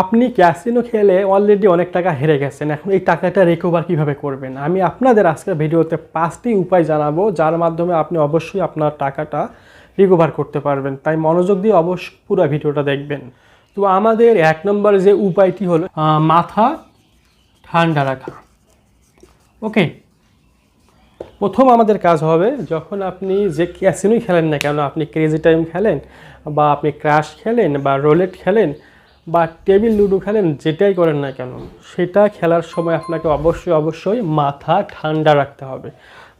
আপনি ক্যাসিনো খেলে অলরেডি অনেক টাকা হেরে গেছেন। এখন এই টাকাটা রিকভার কীভাবে করবেন? আমি আপনাদের আজকের ভিডিওতে পাঁচটি উপায় জানাব, যার মাধ্যমে আপনি অবশ্যই আপনার টাকাটা রিকভার করতে পারবেন। তাই মনোযোগ দিয়ে অবশ্যই পুরো ভিডিওটা দেখবেন। তো আমাদের এক নম্বর যে উপায়টি হলো মাথা ঠান্ডা রাখা। ওকে প্রথম আমাদের কাজ হবে, যখন আপনি যে ক্যাসিনোই খেলেন না কেন, আপনি ক্রেজি টাইম খেলেন বা আপনি ক্রাশ খেলেন বা রোলেট খেলেন বা টেবিল লুডো খেলেন যেটাই করেন না কেন, সেটা খেলার সময় আপনাকে অবশ্যই অবশ্যই মাথা ঠান্ডা রাখতে হবে।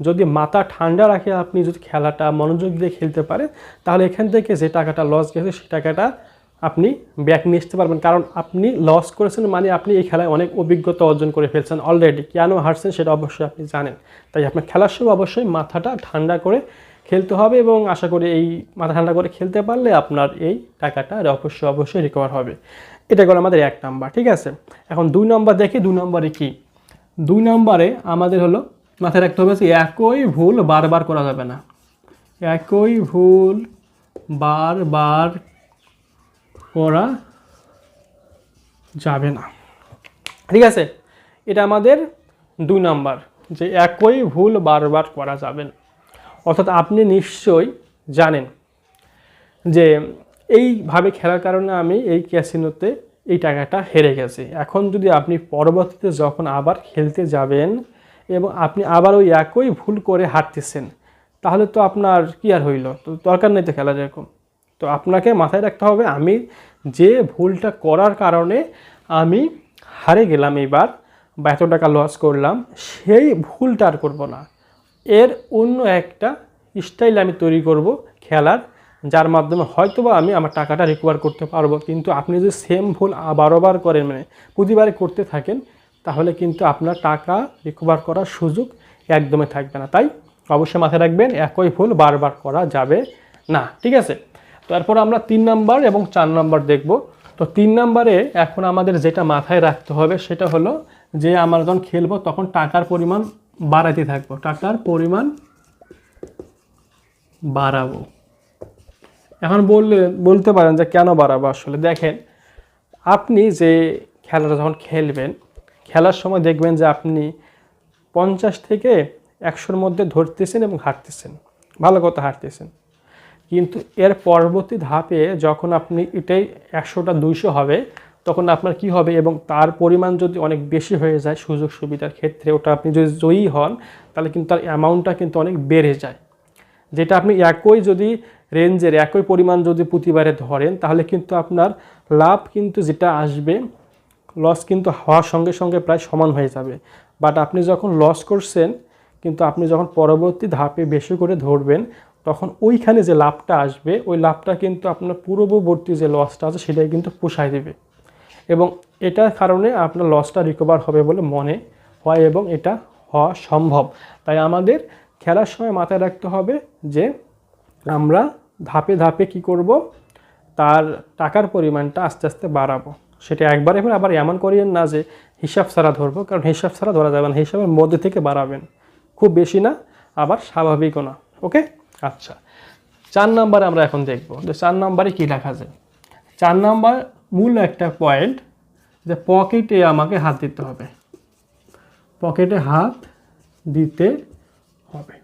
যদি মাথা ঠান্ডা রাখে, আপনি যদি খেলাটা মনোযোগ দিয়ে খেলতে পারেন, তাহলে এখান থেকে যে টাকাটা লস গেছে, সেই টাকাটা আপনি ব্যাক নিয়ে আসতে পারবেন। কারণ আপনি লস করেছেন মানে আপনি এই খেলায় অনেক অভিজ্ঞতা অর্জন করে ফেলছেন অলরেডি কেন হারছেন, সেটা অবশ্যই আপনি জানেন। তাই আপনার খেলার সময় অবশ্যই মাথাটা ঠান্ডা করে খেলতে হবে এবং আশা করি এই মাথা ঠান্ডা করে খেলতে পারলে আপনার এই টাকাটা অবশ্যই অবশ্যই রিকভার হবে। এটা গেল আমাদের এক নাম্বার, ঠিক আছে? এখন দুই নম্বর দেখি, দুই নম্বরে কি? দুই নম্বরে আমাদের হলো, মাথায় রাখতে হবে যে একই ভুল বারবার করা যাবে না। একই ভুল বারবার করা যাবে না। ঠিক আছে? এটা আমাদের দুই নাম্বার, যে একই ভুল বারবার করা যাবে না। অর্থাৎ আপনি নিশ্চয়ই জানেন যে এইভাবে খেলার কারণে আমি এই ক্যাসিনোতে এই টাকাটা হেরে গেছি। এখন যদি আপনি পরবর্তীতে যখন আবার খেলতে যাবেন এবং আপনি আবার ওই একই ভুল করে হারতেছেন, তাহলে তো আপনার কি আর হইল? তো দরকার নেই তো খেলা যেরকম তো আপনাকে মাথায় রাখতে হবে, আমি যে ভুলটা করার কারণে আমি হারে গেলাম এবার বা এত টাকা লস করলাম, সেই ভুলটা আর করব না। এর অন্য একটা স্টাইল আমি তৈরি করব খেলার, যার মাধ্যমে হয়তোবা আমি আমার টাকাটা রিকভার করতে পারব। কিন্তু আপনি যদি সেম ভুল বারবার করেন মানে প্রতিবারে করতে থাকেন, তাহলে কিন্তু আপনার টাকা রিকভার করার সুযোগ একদমই থাকবে না। তাই অবশ্যই মাথায় রাখবেন, একই ভুল বারবার করা যাবে না, ঠিক আছে? তারপর আমরা তিন নাম্বার এবং চার নাম্বার দেখব। তো তিন নাম্বারে এখন আমাদের যেটা মাথায় রাখতে হবে, সেটা হলো যে আমরা যখন খেলব তখন টাকার পরিমাণ বাড়াতে থাকব। টাকার পরিমাণ বাড়াবো। এখন বললে, বলতে পারেন যে কেন বাড়াবো আসলে? দেখেন, আপনি যে খেলাটা যখন খেলবেন, খেলার সময় দেখবেন যে আপনি পঞ্চাশ থেকে একশোর মধ্যে ধরতেছেন এবং হাঁটতেছেন ভালো কথা হাঁটতেছেন কিন্তু এর পরবর্তী ধাপে যখন আপনি এটাই একশোটা দুইশো হবে তখন আপনার কি হবে এবং তার পরিমাণ যদি অনেক বেশি হয়ে যায় সুযোগ সুবিধার ক্ষেত্রে, ওটা আপনি যদি জয়ী হন, তাহলে কিন্তু তার অ্যামাউন্টটা কিন্তু অনেক বেড়ে যায়। যেটা আপনি একই যদি রেঞ্জের একই পরিমাণ যদি প্রতিবারে ধরেন, তাহলে কিন্তু আপনার লাভ কিন্তু যেটা আসবে লস কিন্তু হওয়ার সঙ্গে সঙ্গে প্রায় সমান হয়ে যাবে। বাট আপনি যখন লস করছেন, কিন্তু আপনি যখন পরবর্তী ধাপে বেশি করে ধরবেন, তখন ওইখানে যে লাভটা আসবে, ওই লাভটা কিন্তু আপনার পূর্ববর্তী যে লসটা আছে, সেটাই কিন্তু পোষায় দেবে। এবং এটার কারণে আপনার লসটা রিকভার হবে বলে মনে হয় এবং এটা হওয়া সম্ভব। তাই আমাদের খেলার সময় মাথায় রাখতে হবে যে আমরা ধাপে ধাপে কি করব? তার টাকার পরিমাণটা আস্তে আস্তে বাড়াবো। সেটা একবার এবার আবার এমন করিয়েন না যে হিসাব ছাড়া ধরবো, কারণ হিসাব ছাড়া ধরা যাবে না। হিসাবের মধ্যে থেকে বাড়াবেন। খুব বেশি না, আবার স্বাভাবিকও না। ওকে? আচ্ছা। চার নাম্বারে আমরা এখন দেখব যে চার নাম্বারে কী লেখা যায় চার নাম্বার মূল একটা পয়েন্ট যে পকেটে আমাকে হাত দিতে হবে। পকেটে হাত দিতে হবে।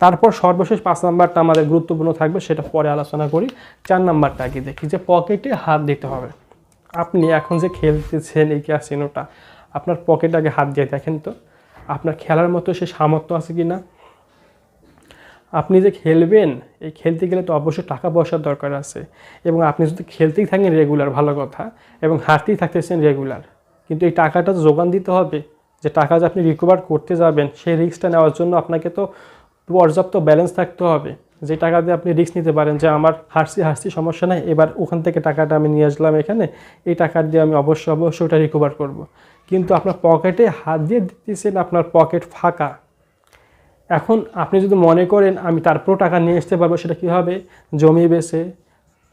তারপর সর্বশেষ পাঁচ নাম্বারটা আমাদের গুরুত্বপূর্ণ থাকবে, সেটা পরে আলোচনা করি। চার নাম্বারটা আগে দেখি যে পকেটে হাত দিতে হবে। আপনি এখন যে খেলতেছেন এই ক্যাসিনোটা আপনার পকেটে আগে হাত দিয়ে দেখেন তো, আপনার খেলার মতো সে সামর্থ্য আছে কি না আপনি যে খেলবেন, এই খেলতে গেলে তো অবশ্যই টাকা পয়সার দরকার আছে এবং আপনি যদি খেলতেই থাকেন রেগুলার ভালো কথা, এবং হারতেই থাকতেছেন রেগুলার কিন্তু এই টাকাটা যোগান দিতে হবে। যে টাকা যে আপনি রিকভার করতে যাবেন, সেই রিস্কটা নেওয়ার জন্য আপনাকে তো পর্যাপ্ত ব্যালেন্স থাকতে হবে। যে টাকা দিয়ে আপনি রিস্ক নিতে পারেন যে, আমার হারছি হারছি, সমস্যা নাই, এবার ওখান থেকে টাকাটা আমি নিয়ে আসলাম এখানে, এই টাকা দিয়ে আমি অবশ্যই অবশ্যই ওটা রিকভার করব। কিন্তু আপনার পকেটে হাত দিয়ে দিতেছেন, আপনার পকেট ফাঁকা। এখন আপনি যদি মনে করেন আমি তারপরও টাকা নিয়ে আসতে পারব, সেটা কী হবে জমি বেচে,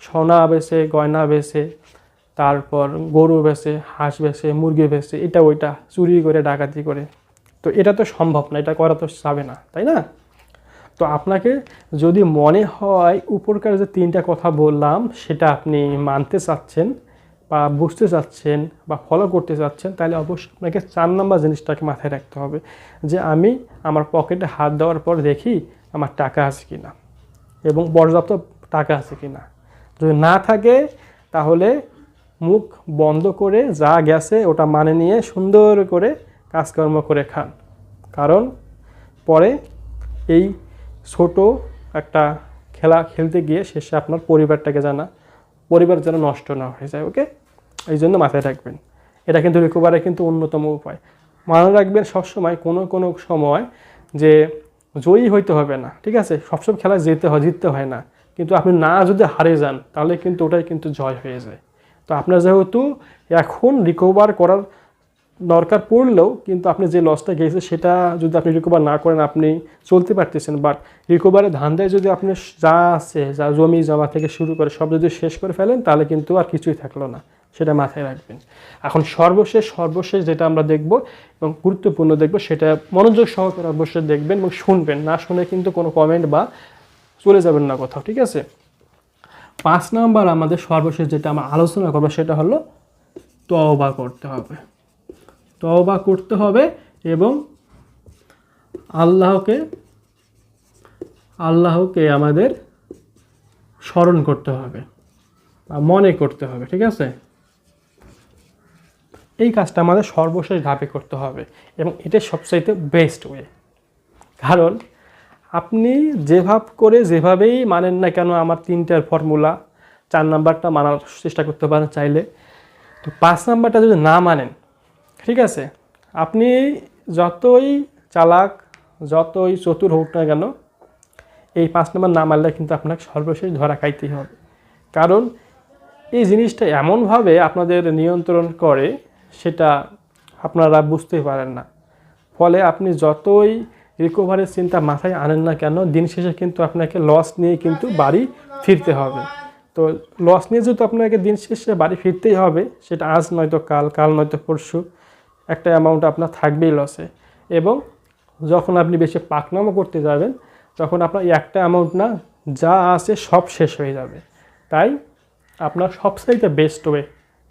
সোনা বেচে, গয়না বেচে, তারপর গরু বেচে, হাঁস বেছে মুরগি বেচে, এটা ওইটা, চুরি করে, ডাকাতি করে। তো এটা তো সম্ভব না, এটা করা তো যাবে না, তাই না? তো আপনাকে যদি মনে হয়, উপরকার যে তিনটা কথা বললাম, সেটা আপনি মানতে চাচ্ছেন বা বুঝতে চাচ্ছেন বা ফলো করতে চাচ্ছেন, তাহলে অবশ্যই আপনাকে চার নম্বর জিনিসটাকে মাথায় রাখতে হবে যে আমি আমার পকেটে হাত দেওয়ার পর দেখি আমার টাকা আছে কি না এবং পর্যাপ্ত টাকা আছে কি না যদি না থাকে, তাহলে মুখ বন্ধ করে যা গেছে ওটা মানে নিয়ে সুন্দর করে কাজকর্ম করে খান। কারণ পরে এই ছোট একটা খেলা খেলতে গিয়ে শেষে আপনার পরিবারটাকে জানা পরিবার যেন নষ্ট না হয়ে যায় ওকে এই জন্য মাথায় রাখবেন। এটা কিন্তু রিকোভারের কিন্তু অন্যতম উপায়। মনে রাখবেন সবসময় কোনো কোনো সময় যে জয়ী হইতে হবে না, ঠিক আছে? সবসব খেলায় যেতে হয়, জিততে হয় না। কিন্তু আপনি না যদি হারে যান, তাহলে কিন্তু ওটাই কিন্তু জয় হয়ে যায়। তো আপনার যেহেতু এখন রিকোভার করার দরকার পড়লেও কিন্তু আপনি যে লসটা গেছে সেটা যদি আপনি রিকভার না করেন, আপনি চলতে পারতেছেন। বাট রিকভারের ধান্দায় যদি আপনি যা আছে, যা জমি জমা থেকে শুরু করে সব যদি শেষ করে ফেলেন, তাহলে কিন্তু আর কিছুই থাকল না। সেটা মাথায় রাখবেন। এখন সর্বশেষ সর্বশেষ যেটা আমরা দেখব এবং গুরুত্বপূর্ণ দেখব, সেটা মনোযোগ সহকারে অবশ্যই দেখবেন এবং শুনবেন। না শুনে কিন্তু কোনো কমেন্ট বা চলে যাবেন না কোথাও, ঠিক আছে? পাঁচ নাম্বার আমাদের সর্বশেষ যেটা আমরা আলোচনা করব সেটা হলো তওবা করতে হবে। তওবা করতে হবে এবং আল্লাহকে আল্লাহকে আমাদের স্মরণ করতে হবে বা মনে করতে হবে, ঠিক আছে? এই কাজটা আমাদের সর্বশেষ ধাপে করতে হবে এবং এটা সবচাইতে বেস্ট ওয়ে কারণ আপনি যেভাব করে যেভাবেই মানেন না কেন আমার তিনটার ফর্মুলা চার নাম্বারটা মানার চেষ্টা করতে পারেন চাইলে। তো পাঁচ নাম্বারটা যদি না মানেন ঠিক আছে? আপনি যতই চালাক, যতই চতুর হোক না কেন, এই পাঁচ নম্বর না মারলে কিন্তু আপনাকে সর্বশেষ ধরা খাইতেই হবে। কারণ এই জিনিসটা এমনভাবে আপনাদের নিয়ন্ত্রণ করে, সেটা আপনারা বুঝতেই পারেন না। ফলে আপনি যতই রিকভারির চিন্তা মাথায় আনেন না কেন, দিন শেষে কিন্তু আপনাকে লস নিয়ে কিন্তু বাড়ি ফিরতে হবে। তো লস নিয়ে যেহেতু আপনাকে দিন শেষে বাড়ি ফিরতেই হবে, সেটা আজ নয়তো কাল কাল নয়তো পরশু একটা অ্যামাউন্ট আপনার থাকবেই লসে এবং যখন আপনি বেশি পাকনামো করতে যাবেন, তখন আপনার একটা অ্যামাউন্ট না, যা আছে সব শেষ হয়ে যাবে। তাই আপনার সবচাইতে বেস্ট ওয়ে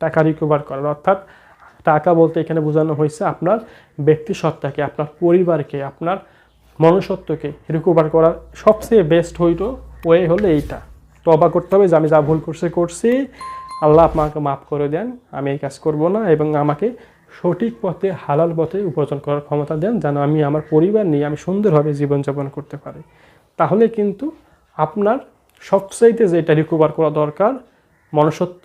টাকা রিকভার করার। অর্থাৎ টাকা বলতে এখানে বোঝানো হয়েছে আপনার ব্যক্তি সত্তাকে আপনার পরিবারকে, আপনার মনুষ্যত্বকে রিকভার করার সবচেয়ে বেস্ট হইত ওয়ে হলো এইটা। তবা করতে হবে যে আমি যা ভুল করছি করছি। আল্লাহ আপনাকে মাফ করে দেন, আমি এই কাজ করব না এবং আমাকে সঠিক পথে, হালাল পথে উপার্জন করার ক্ষমতা দেন যেন আমি আমার পরিবার নিয়ে আমি সুন্দরভাবে জীবনযাপন করতে পারি। তাহলে কিন্তু আপনার সবচাইতে যেটা রিকভার করা দরকার, মনুষ্যত্ব,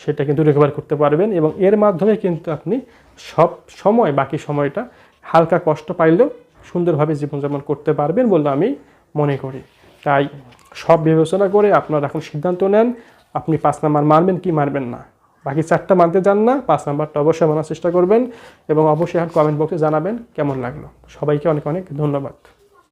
সেটা কিন্তু রিকভার করতে পারবেন এবং এর মাধ্যমে কিন্তু আপনি সব সময়, বাকি সময়টা হালকা কষ্ট পাইলেও সুন্দরভাবে জীবনযাপন করতে পারবেন বলে আমি মনে করি। তাই সব বিবেচনা করে আপনারা এখন সিদ্ধান্ত নেন, আপনি পাঁচ নাম্বার মারবেন কি মারবেন না। বাকি চারটা মানতে যান না, পাঁচ নাম্বারটা অবশ্যই মানার চেষ্টা করবেন এবং অবশ্যই কমেন্ট বক্সে জানাবেন কেমন লাগল। সবাইকে অনেক অনেক ধন্যবাদ।